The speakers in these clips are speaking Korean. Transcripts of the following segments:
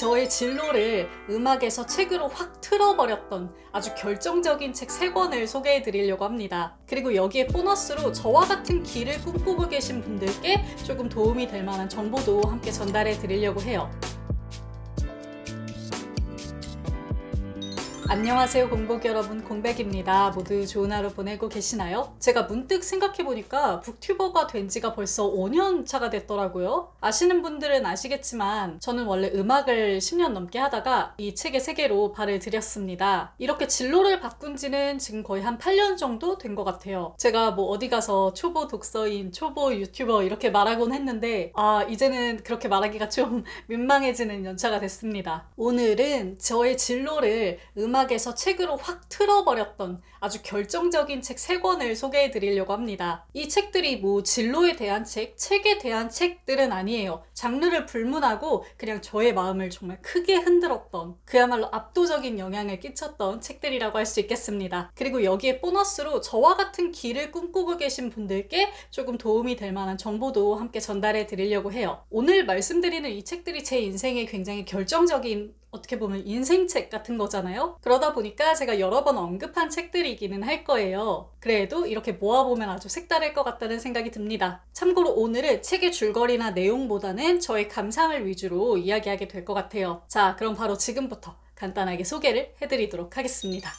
저의 진로를 음악에서 책으로 확 틀어버렸던 아주 결정적인 책 3권을 소개해 드리려고 합니다. 그리고 여기에 보너스로 저와 같은 길을 꿈꾸고 계신 분들께 조금 도움이 될 만한 정보도 함께 전달해 드리려고 해요. 안녕하세요 공복 여러분 공백입니다. 모두 좋은 하루 보내고 계시나요? 제가 문득 생각해보니까 북튜버가 된 지가 벌써 5년 차가 됐더라고요. 아시는 분들은 아시겠지만 저는 원래 음악을 10년 넘게 하다가 이 책의 세계로 발을 들였습니다. 이렇게 진로를 바꾼 지는 지금 거의 한 8년 정도 된 것 같아요. 제가 뭐 어디 가서 초보 독서인, 초보 유튜버 이렇게 말하곤 했는데 아 이제는 그렇게 말하기가 좀 민망해지는 연차가 됐습니다. 오늘은 저의 진로를 음악 에서 책으로 확 틀어버렸던 아주 결정적인 책 3권을 소개해 드리려고 합니다. 이 책들이 뭐 진로에 대한 책, 책에 대한 책들은 아니에요. 장르를 불문하고 그냥 저의 마음을 정말 크게 흔들었던 그야말로 압도적인 영향을 끼쳤던 책들이라고 할 수 있겠습니다. 그리고 여기에 보너스로 저와 같은 길을 꿈꾸고 계신 분들께 조금 도움이 될 만한 정보도 함께 전달해 드리려고 해요. 오늘 말씀드리는 이 책들이 제 인생에 굉장히 결정적인 어떻게 보면 인생책 같은 거잖아요. 그러다 보니까 제가 여러 번 언급한 책들이기는 할 거예요. 그래도 이렇게 모아보면 아주 색다를 것 같다는 생각이 듭니다. 참고로 오늘은 책의 줄거리나 내용보다는 저의 감상을 위주로 이야기하게 될 것 같아요. 자, 그럼 바로 지금부터 간단하게 소개를 해드리도록 하겠습니다.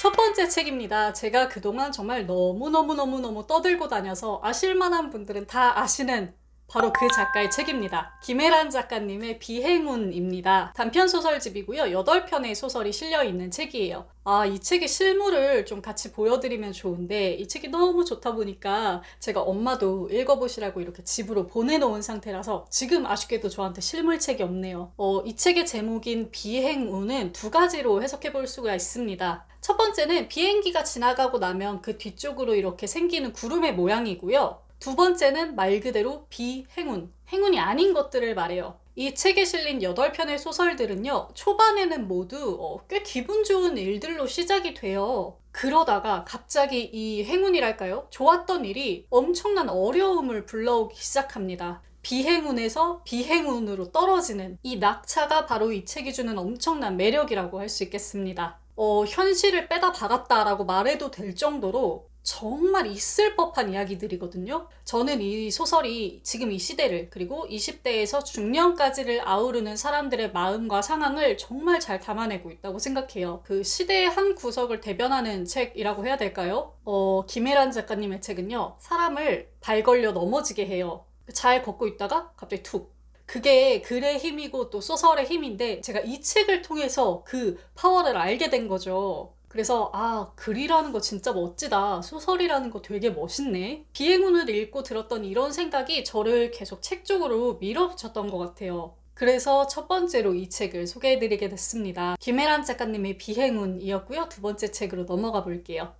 첫 번째 책입니다. 제가 그동안 정말 너무너무너무너무 떠들고 다녀서 아실만한 분들은 다 아시는 바로 그 작가의 책입니다. 김혜란 작가님의 비행운입니다. 단편 소설집이고요. 8편의 소설이 실려 있는 책이에요. 아, 이 책의 실물을 좀 같이 보여드리면 좋은데, 이 책이 너무 좋다 보니까 제가 엄마도 읽어보시라고 이렇게 집으로 보내놓은 상태라서 지금 아쉽게도 저한테 실물책이 없네요. 어, 이 책의 제목인 비행운은 두 가지로 해석해 볼 수가 있습니다. 첫 번째는 비행기가 지나가고 나면 그 뒤쪽으로 이렇게 생기는 구름의 모양이고요. 두 번째는 말 그대로 비행운, 행운이 아닌 것들을 말해요. 이 책에 실린 8편의 소설들은요, 초반에는 모두 어, 꽤 기분 좋은 일들로 시작이 돼요. 그러다가 갑자기 이 행운이랄까요? 좋았던 일이 엄청난 어려움을 불러오기 시작합니다. 비행운에서 비행운으로 떨어지는 이 낙차가 바로 이 책이 주는 엄청난 매력이라고 할 수 있겠습니다. 어, 현실을 빼다 박았다라고 말해도 될 정도로 정말 있을 법한 이야기들이거든요. 저는 이 소설이 지금 이 시대를 그리고 20대에서 중년까지를 아우르는 사람들의 마음과 상황을 정말 잘 담아내고 있다고 생각해요. 그 시대의 한 구석을 대변하는 책이라고 해야 될까요? 어, 김혜란 작가님의 책은요. 사람을 발 걸려 넘어지게 해요. 잘 걷고 있다가 갑자기 툭 그게 글의 힘이고 또 소설의 힘인데 제가 이 책을 통해서 그 파워를 알게 된 거죠. 그래서 아 글이라는 거 진짜 멋지다. 소설이라는 거 되게 멋있네. 비행운을 읽고 들었던 이런 생각이 저를 계속 책 쪽으로 밀어붙였던 것 같아요. 그래서 첫 번째로 이 책을 소개해드리게 됐습니다. 김혜란 작가님의 비행운이었고요. 두 번째 책으로 넘어가 볼게요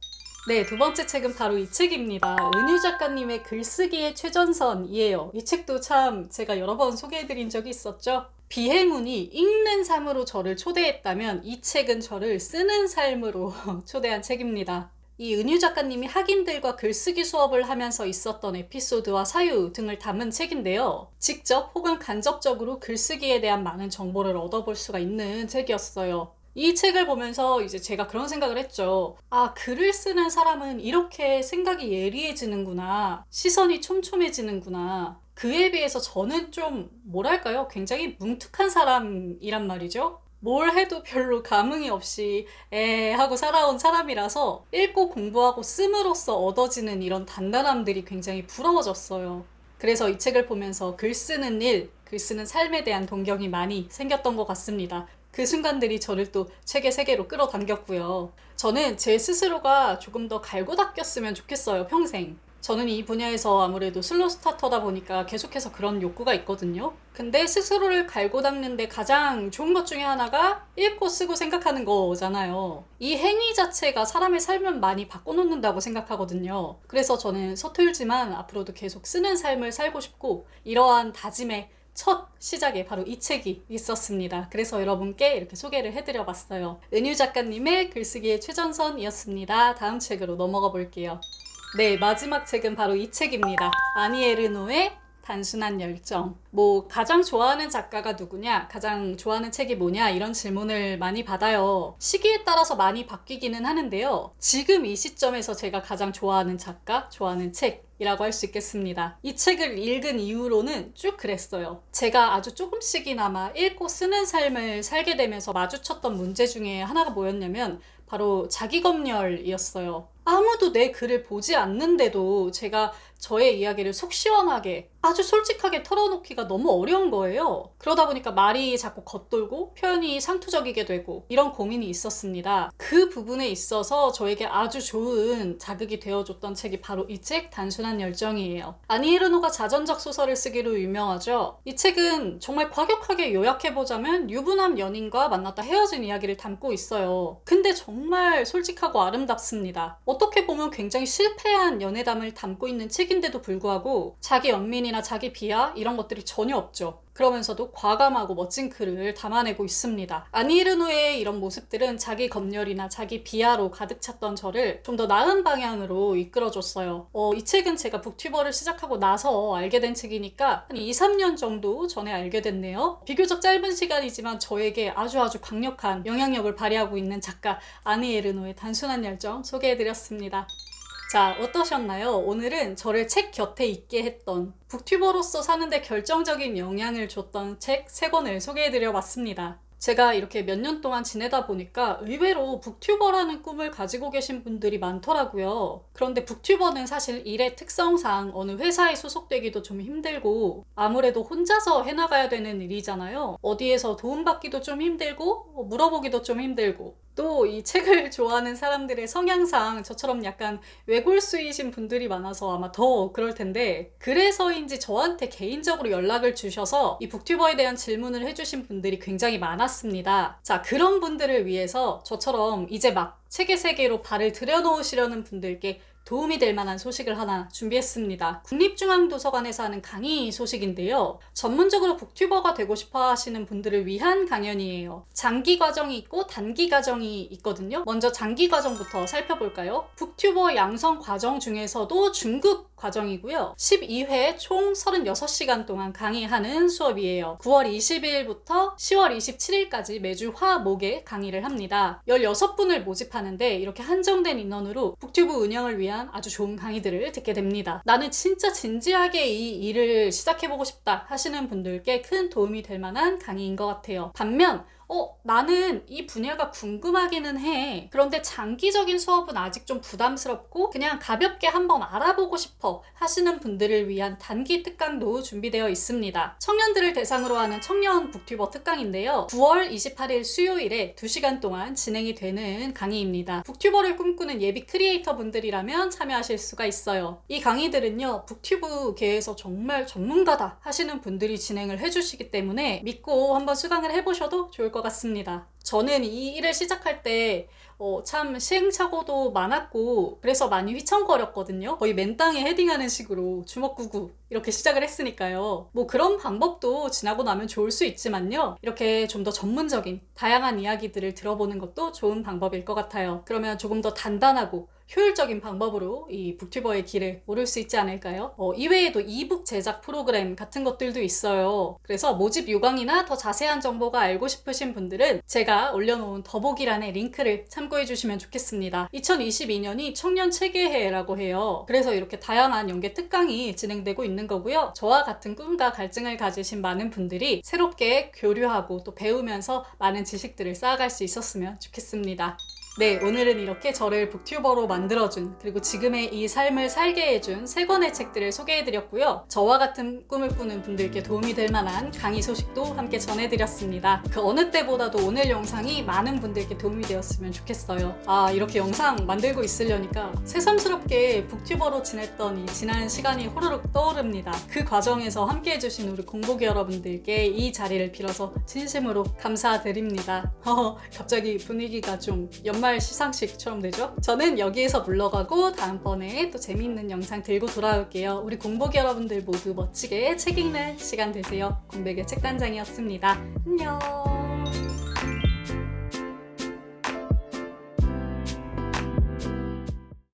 네, 두 번째 책은 바로 이 책입니다. 은유 작가님의 글쓰기의 최전선이에요. 이 책도 참 제가 여러 번 소개해드린 적이 있었죠. 비행운이 읽는 삶으로 저를 초대했다면 이 책은 저를 쓰는 삶으로 초대한 책입니다. 이 은유 작가님이 학인들과 글쓰기 수업을 하면서 있었던 에피소드와 사유 등을 담은 책인데요. 직접 혹은 간접적으로 글쓰기에 대한 많은 정보를 얻어볼 수가 있는 책이었어요. 이 책을 보면서 이제 제가 그런 생각을 했죠. 아, 글을 쓰는 사람은 이렇게 생각이 예리해지는구나. 시선이 촘촘해지는구나. 그에 비해서 저는 좀, 뭐랄까요? 굉장히 뭉툭한 사람이란 말이죠. 뭘 해도 별로 감흥이 없이 에 하고 살아온 사람이라서 읽고 공부하고 씀으로써 얻어지는 이런 단단함들이 굉장히 부러워졌어요. 그래서 이 책을 보면서 글 쓰는 일, 글 쓰는 삶에 대한 동경이 많이 생겼던 것 같습니다. 그 순간들이 저를 또 책의 세계로 끌어당겼고요. 저는 제 스스로가 조금 더 갈고 닦였으면 좋겠어요, 평생. 저는 이 분야에서 아무래도 슬로 스타터다 보니까 계속해서 그런 욕구가 있거든요. 근데 스스로를 갈고 닦는데 가장 좋은 것 중에 하나가 읽고 쓰고 생각하는 거잖아요. 이 행위 자체가 사람의 삶을 많이 바꿔놓는다고 생각하거든요. 그래서 저는 서툴지만 앞으로도 계속 쓰는 삶을 살고 싶고 이러한 다짐에 첫 시작에 바로 이 책이 있었습니다. 그래서 여러분께 이렇게 소개를 해드려 봤어요. 은유 작가님의 글쓰기의 최전선이었습니다. 다음 책으로 넘어가 볼게요. 네, 마지막 책은 바로 이 책입니다. 아니 에르노의 단순한 열정. 뭐, 가장 좋아하는 작가가 누구냐? 가장 좋아하는 책이 뭐냐? 이런 질문을 많이 받아요. 시기에 따라서 많이 바뀌기는 하는데요. 지금 이 시점에서 제가 가장 좋아하는 작가, 좋아하는 책, 이라고 할 수 있겠습니다. 이 책을 읽은 이후로는 쭉 그랬어요. 제가 아주 조금씩이나마 읽고 쓰는 삶을 살게 되면서 마주쳤던 문제 중에 하나가 뭐였냐면 바로 자기검열이었어요. 아무도 내 글을 보지 않는데도 제가 저의 이야기를 속 시원하게 아주 솔직하게 털어놓기가 너무 어려운 거예요. 그러다 보니까 말이 자꾸 겉돌고 표현이 상투적이게 되고 이런 고민이 있었습니다. 그 부분에 있어서 저에게 아주 좋은 자극이 되어줬던 책이 바로 이 책 단순한 열정이에요. 아니히르노가 자전적 소설을 쓰기로 유명하죠. 이 책은 정말 과격하게 요약해보자면 유부남 연인과 만났다 헤어진 이야기를 담고 있어요. 근데 정말 솔직하고 아름답습니다. 어떻게 보면 굉장히 실패한 연애담을 담고 있는 책 인데도 불구하고 자기 연민이나 자기 비하 이런 것들이 전혀 없죠. 그러면서도 과감하고 멋진 글을 담아내고 있습니다. 아니르노의 이런 모습들은 자기 검열이나 자기 비하로 가득 찼던 저를 좀 더 나은 방향으로 이끌어줬어요. 어, 이 책은 제가 북튜버를 시작하고 나서 알게 된 책이니까 한 2, 3년 정도 전에 알게 됐네요. 비교적 짧은 시간이지만 저에게 아주 아주 강력한 영향력을 발휘하고 있는 작가 아니에르노의 단순한 열정 소개해드렸습니다. 자, 어떠셨나요? 오늘은 저를 책 곁에 있게 했던 북튜버로서 사는데 결정적인 영향을 줬던 책세 권을 소개해드려 봤습니다. 제가 이렇게 몇 년 동안 지내다 보니까 의외로 북튜버라는 꿈을 가지고 계신 분들이 많더라고요. 그런데 북튜버는 사실 일의 특성상 어느 회사에 소속되기도 좀 힘들고 아무래도 혼자서 해나가야 되는 일이잖아요. 어디에서 도움받기도 좀 힘들고 뭐 물어보기도 좀 힘들고 또 이 책을 좋아하는 사람들의 성향상 저처럼 약간 외골수이신 분들이 많아서 아마 더 그럴 텐데 그래서인지 저한테 개인적으로 연락을 주셔서 이 북튜버에 대한 질문을 해주신 분들이 굉장히 많았습니다. 자 그런 분들을 위해서 저처럼 이제 막 책의 세계로 발을 들여놓으시려는 분들께 도움이 될 만한 소식을 하나 준비했습니다. 국립중앙도서관에서 하는 강의 소식인데요. 전문적으로 북튜버가 되고 싶어 하시는 분들을 위한 강연이에요. 장기 과정이 있고 단기 과정이 있거든요. 먼저 장기 과정부터 살펴볼까요? 북튜버 양성 과정 중에서도 중급 과정이고요. 12회 총 36시간 동안 강의하는 수업이에요. 9월 20일부터 10월 27일까지 매주 화, 목에 강의를 합니다. 16분을 모집하는데 이렇게 한정된 인원으로 북튜브 운영을 위한 아주 좋은 강의들을 듣게 됩니다. 나는 진짜 진지하게 이 일을 시작해보고 싶다 하시는 분들께 큰 도움이 될 만한 강의인 것 같아요. 반면 어, 나는 이 분야가 궁금하기는 해. 그런데 장기적인 수업은 아직 좀 부담스럽고 그냥 가볍게 한번 알아보고 싶어 하시는 분들을 위한 단기 특강도 준비되어 있습니다. 청년들을 대상으로 하는 청년 북튜버 특강인데요. 9월 28일 수요일에 2시간 동안 진행이 되는 강의입니다. 북튜버를 꿈꾸는 예비 크리에이터 분들이라면 참여하실 수가 있어요. 이 강의들은요, 북튜브계에서 정말 전문가다 하시는 분들이 진행을 해주시기 때문에 믿고 한번 수강을 해보셔도 좋을 것 같습니다. 저는 이 일을 시작할 때, 어, 참 시행착오도 많았고, 그래서 많이 휘청거렸거든요. 거의 맨땅에 헤딩하는 식으로 주먹구구 이렇게 시작을 했으니까요. 뭐 그런 방법도 지나고 나면 좋을 수 있지만요. 이렇게 좀 더 전문적인, 다양한 이야기들을 들어보는 것도 좋은 방법일 것 같아요. 그러면 조금 더 단단하고 효율적인 방법으로 이 북튜버의 길을 오를 수 있지 않을까요? 어, 이외에도 이북 제작 프로그램 같은 것들도 있어요. 그래서 모집 요강이나 더 자세한 정보가 알고 싶으신 분들은 제가 올려놓은 더보기란의 링크를 참고해 주시면 좋겠습니다. 2022년이 청년 체계해라고 해요. 그래서 이렇게 다양한 연계 특강이 진행되고 있는 거고요. 저와 같은 꿈과 갈증을 가지신 많은 분들이 새롭게 교류하고 또 배우면서 많은 지식들을 쌓아갈 수 있었으면 좋겠습니다. 네, 오늘은 이렇게 저를 북튜버로 만들어준 그리고 지금의 이 삶을 살게 해준 세 권의 책들을 소개해드렸고요. 저와 같은 꿈을 꾸는 분들께 도움이 될 만한 강의 소식도 함께 전해드렸습니다. 그 어느 때보다도 오늘 영상이 많은 분들께 도움이 되었으면 좋겠어요. 아, 이렇게 영상 만들고 있으려니까 새삼스럽게 북튜버로 지냈던 이 지난 시간이 호로록 떠오릅니다. 그 과정에서 함께 해주신 우리 공복이 여러분들께 이 자리를 빌어서 진심으로 감사드립니다. 허, 갑자기 분위기가 좀 연말 시상식처럼 되죠? 저는 여기에서 물러가고 다음번에 또 재미있는 영상 들고 돌아올게요. 우리 공복이 여러분들 모두 멋지게 책 읽는 시간 되세요. 공백의 책단장이었습니다. 안녕.